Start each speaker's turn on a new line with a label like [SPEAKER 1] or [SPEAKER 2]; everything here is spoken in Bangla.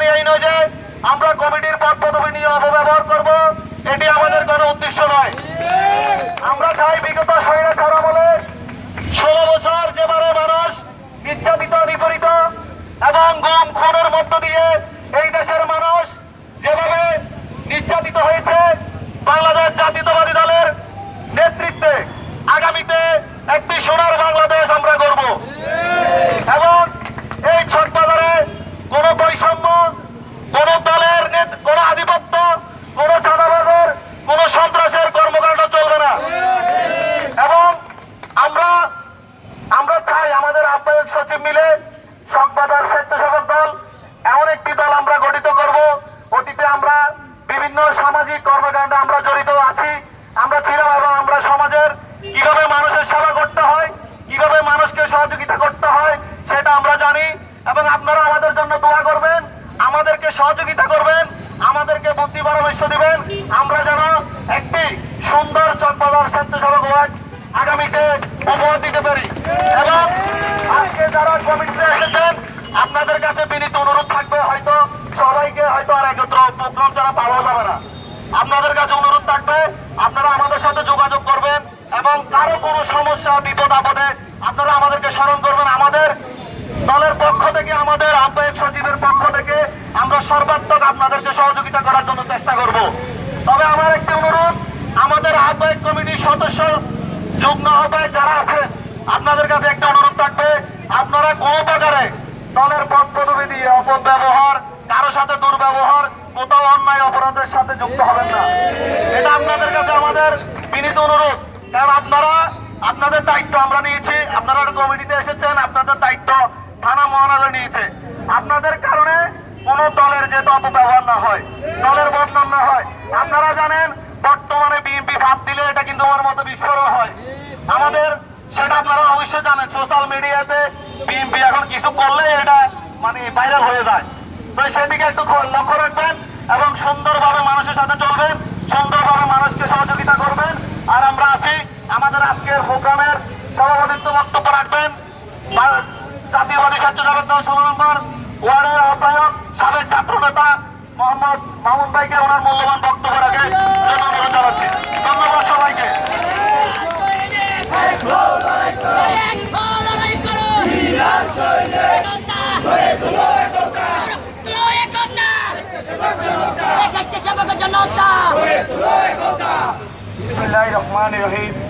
[SPEAKER 1] করি এই নয় যে আমরা কমিটির পদ পদবি নিয়ে অপব্যবহার করব, এটি আমাদের কোনো উদ্দেশ্য নয়। আমরা চাই বিগত সৈরা হলে ষোলো বছর যেবারে মানুষ নির্যাতিত নিপরিত এবং গম, খুনের মধ্য দিয়ে সহযোগিতা করতে হয়, সেটা আমরা জানি। এবং আপনারা আমাদের জন্য দোয়া করবেন, আমাদেরকে সহযোগিতা করবেন, আমাদেরকে বুদ্ধি পরামর্শ দিবেন। আমরা যেন একটি সুন্দর চকবাজার স্বেচ্ছাসেবক ওয়ার্ড আগামীতে উপহার দিতে পারি। এবং আজকে যারা কমিটিতে এসেছেন, আপনাদের কাছে বিনীত অনুরোধ থাকবে, হয়তো সবাইকে হয়তো আর একত্র প্রোগ্রাম ছাড়া পাওয়া যাবে না। আপনাদের কাছে অনুরোধ থাকবে, আপনারা আমাদের সাথে যোগাযোগ করবেন এবং কারও কোনো সমস্যা, বিপদ, আপদে আপনারা আমাদেরকে স্মরণ করবেন, আমাদের দলের পক্ষ থেকে, আমাদের আহ্বায়ক সচিবের পক্ষ থেকে আমরা সর্বাত্মক আপনাদেরকে সহযোগিতা করার জন্য চেষ্টা করব। তবে আমার একটি অনুরোধ, আমাদের আহ্বায়ক কমিটির সদস্য যুগ্ম আহ্বায়ক যারা আছেন, আপনাদের কাছে একটা অনুরোধ থাকবে, আপনারা কোনো প্রকারে দলের পদ পদবি দিয়ে অপব্যবহার, কারও সাথে দুর্ব্যবহার, কোথাও অন্যায় অপরাধের সাথে যুক্ত হবেন না। এটা আপনাদের কাছে আমাদের বিনীত অনুরোধ। কারণ আপনারা আপনাদের দায়িত্ব আমরা নিয়েছি। আপনারা কমিটিতে এসেছেন, আপনাদের দায়িত্ব থানা মহানগর নিয়েছে। আপনাদের কারণে কোন দলের যেহেতু অপব্যবহার না হয়, দলের বদনাম না হয়। আপনারা জানেন, বর্তমানে বিএনপি ভাব দিলে এটা কিন্তু আমার মতো বিস্ফোরণ হয়। আমাদের সেটা আপনারা অবশ্যই জানেন, সোশ্যাল মিডিয়াতে বিএনপি এখন কিছু করলে এটা মানে ভাইরাল হয়ে যায়। তো সেদিকে একটু লক্ষ্য রাখবেন এবং সুন্দরভাবে মানুষের সাথে চলবেন সুন্দরভাবে মানুষকে সহযোগিতা করবেন আর আমরা আছি আমাদের আজকের প্রোগ্রামের সভাপতিত্ব বক্তব্য রাখবেন। জাতীয়বাদী স্বেচ্ছাসেবক দল ষোলো নম্বর ওয়ার্ডের আহ্বায়ক সাবেক ছাত্র নেতা মোহাম্মদ মামুন ভাইকে ওনার মূল্যবান বক্তব্য রাখে অনুরোধ জানাচ্ছি। ধন্যবাদ সবাইকে। রহমানির রহিম।